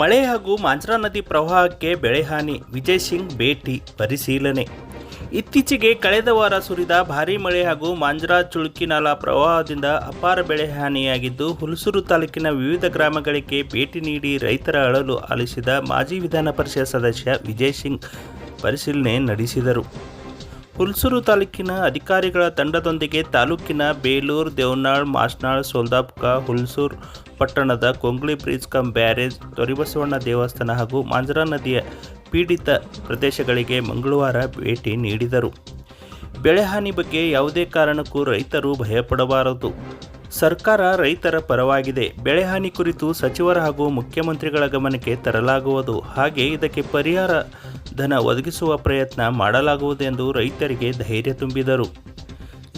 ಮಳೆ ಹಾಗೂ ಮಾಂಜ್ರಾ ನದಿ ಪ್ರವಾಹಕ್ಕೆ ಬೆಳೆಹಾನಿ ವಿಜಯ್ ಸಿಂಗ್ ಭೇಟಿ, ಪರಿಶೀಲನೆ. ಇತ್ತೀಚೆಗೆ ಕಳೆದ ವಾರ ಸುರಿದ ಭಾರೀ ಮಳೆ ಹಾಗೂ ಮಾಂಜ್ರಾ ಚುಳುಕಿನಾಲ ಪ್ರವಾಹದಿಂದ ಅಪಾರ ಬೆಳೆ ಹಾನಿಯಾಗಿದ್ದು, ಹುಲಸೂರು ತಾಲೂಕಿನ ವಿವಿಧ ಗ್ರಾಮಗಳಿಗೆ ಭೇಟಿ ನೀಡಿ ರೈತರ ಅಳಲು ಆಲಿಸಿದ ಮಾಜಿ ವಿಧಾನ ಪರಿಷತ್ ಸದಸ್ಯ ವಿಜಯ್ ಸಿಂಗ್ ಪರಿಶೀಲನೆ ನಡೆಸಿದರು. ಹುಲ್ಸೂರು ತಾಲೂಕಿನ ಅಧಿಕಾರಿಗಳ ತಂಡದೊಂದಿಗೆ ತಾಲೂಕಿನ ಬೇಲೂರು ದೇವನಾಳ್ ಮಾಸ್ನಾಳ್, ಸೋಲ್ದಾಪ್ಕ, ಹುಲ್ಸೂರು ಪಟ್ಟಣದ Kongli bridge cum barrage Toribasavanna ದೇವಸ್ಥಾನ ಹಾಗೂ ಮಾಂಜರಾ ನದಿಯ ಪೀಡಿತ ಪ್ರದೇಶಗಳಿಗೆ ಮಂಗಳವಾರ ಭೇಟಿ ನೀಡಿದರು. ಬೆಳೆಹಾನಿ ಬಗ್ಗೆ ಯಾವುದೇ ಕಾರಣಕ್ಕೂ ರೈತರು ಭಯಪಡಬಾರದು. ಸರ್ಕಾರ ರೈತರ ಪರವಾಗಿದೆ. ಬೆಳೆಹಾನಿ ಕುರಿತು ಸಚಿವರ ಹಾಗೂ ಮುಖ್ಯಮಂತ್ರಿಗಳ ಗಮನಕ್ಕೆ ತರಲಾಗುವುದು. ಹಾಗೆ ಇದಕ್ಕೆ ಪರಿಹಾರ ಧನ ಒದಗಿಸುವ ಪ್ರಯತ್ನ ಮಾಡಲಾಗುವುದೆಂದು ರೈತರಿಗೆ ಧೈರ್ಯ ತುಂಬಿದರು.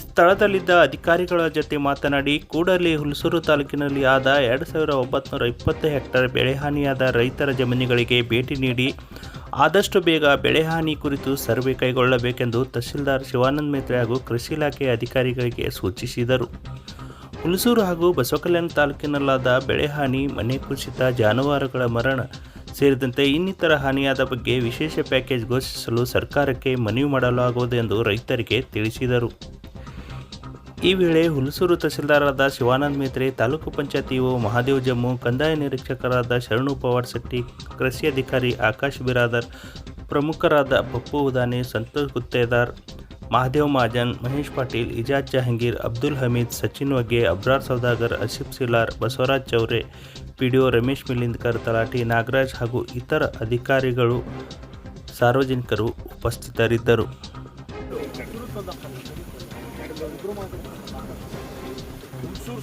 ಸ್ಥಳದಲ್ಲಿದ್ದ ಅಧಿಕಾರಿಗಳ ಜೊತೆ ಮಾತನಾಡಿ, ಕೂಡಲೇ ಹುಲಸೂರು ತಾಲೂಕಿನಲ್ಲಿ ಆದ ಎರಡು ಸಾವಿರ ಒಂಬತ್ತು ಇಪ್ಪತ್ತು ಹೆಕ್ಟರ್ ಬೆಳೆಹಾನಿಯಾದ ರೈತರ ಜಮೀನುಗಳಿಗೆ ಭೇಟಿ ನೀಡಿ, ಆದಷ್ಟು ಬೇಗ ಬೆಳೆಹಾನಿ ಕುರಿತು ಸರ್ವೆ ಕೈಗೊಳ್ಳಬೇಕೆಂದು ತಹಶೀಲ್ದಾರ್ ಶಿವಾನಂದ್ ಮೇತ್ರೆ ಹಾಗೂ ಕೃಷಿ ಇಲಾಖೆ ಅಧಿಕಾರಿಗಳಿಗೆ ಸೂಚಿಸಿದರು. ಹುಲಸೂರು ಹಾಗೂ ಬಸವಕಲ್ಯಾಣ ತಾಲೂಕಿನಲ್ಲಾದ ಬೆಳೆಹಾನಿ, ಮನೆ ಕುಸಿತ, ಜಾನುವಾರುಗಳ ಮರಣ ಸೇರಿದಂತೆ ಇನ್ನಿತರ ಹಾನಿಯಾದ ಬಗ್ಗೆ ವಿಶೇಷ ಪ್ಯಾಕೇಜ್ ಘೋಷಿಸಲು ಸರ್ಕಾರಕ್ಕೆ ಮನವಿ ಮಾಡಲಾಗುವುದು ಎಂದು ರೈತರಿಗೆ ತಿಳಿಸಿದರು. ಈ ವೇಳೆ ಹುಲಸೂರು ತಹಸೀಲ್ದಾರರಾದ ಶಿವಾನಂದ್ ಮೇತ್ರೆ, ತಾಲೂಕು ಪಂಚಾಯತ್ ಇಒ ಮಹಾದೇವ್ ಜಮ್ಮು, ಕಂದಾಯ ನಿರೀಕ್ಷಕರಾದ ಶರಣು ಪವಾರ್ ಶೆಟ್ಟಿ, ಕೃಷಿ ಅಧಿಕಾರಿ ಆಕಾಶ್ ಬಿರಾದರ್, ಪ್ರಮುಖರಾದ ಪಪ್ಪು ಉದಾನಿ, ಸಂತೋಷ್ ಗುತ್ತೇದಾರ್, ಮಹಾದೇವ್ ಮಹಾಜನ್, ಮಹೇಶ್ ಪಾಟೀಲ್, ಇಜಾಜ್ ಜಹಂಗೀರ್, ಅಬ್ದುಲ್ ಹಮೀದ್, ಸಚಿನ್ ವಗ್ಗೆ ಅಬ್ರಾರ್ ಸೌದಾಗರ್, ಅಶಿಫ್ ಸಿಲಾರ್ ಬಸವರಾಜ್ ಚೌರೆ ಪಿಡಿಒ ರಮೇಶ್ ಮಿಲಿಂದ್ಕರ್ ತಲಾಟಿ ನಾಗರಾಜ್ ಹಾಗೂ ಇತರ ಅಧಿಕಾರಿಗಳು ಸಾರ್ವಜನಿಕರು ಉಪಸ್ಥಿತರಿದ್ದರು. ಹುಣಸೂರು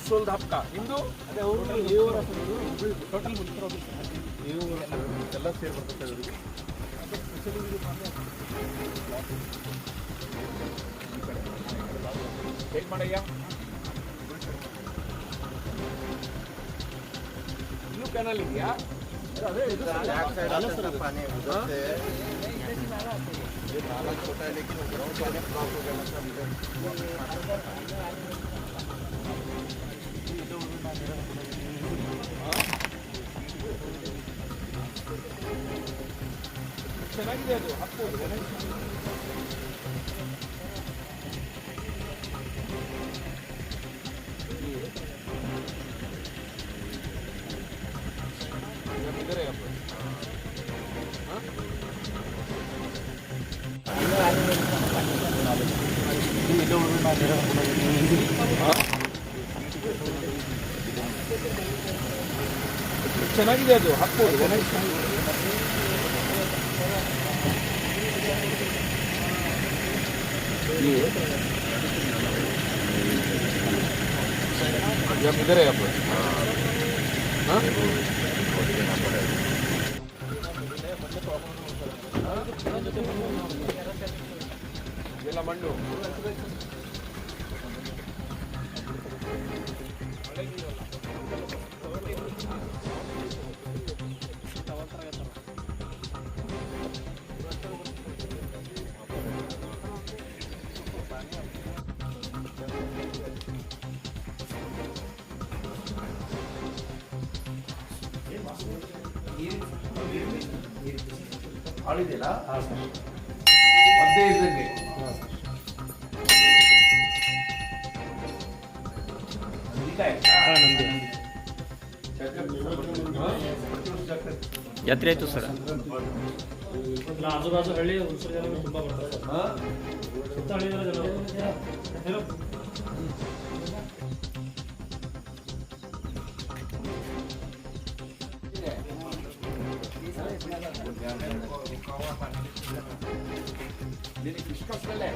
ಕ್ಯಾನಲ್ ಇದೆಯಾ ಅದೇ ಇದು पानी उधर से ये नाला छोटा है लेकिन ग्राउंड पानी ब्लॉक हो गया मतलब ಚೆನ್ನಾಗಿದೆ ಅದು 그래요. 전화기 가지고 확보 이거는 예. 야, 그대로 해, 뭐. 어? ఇలా మండు ಮಣ್ಣು ಆಯ್ತು ಇದ್ದಂಗೆ. ಜಾತ್ರೆ ಆಯ್ತು? ಸರ್? ಆಜುಬಾಜು ಹಳ್ಳಿ ಹುಣಸೂರು ಜನ ತುಂಬ ಬರ್ತಾರೆ. ಸರ್ ಸುತ್ತ ಹಳ್ಳಿ ಜನ Beni kış kasveler.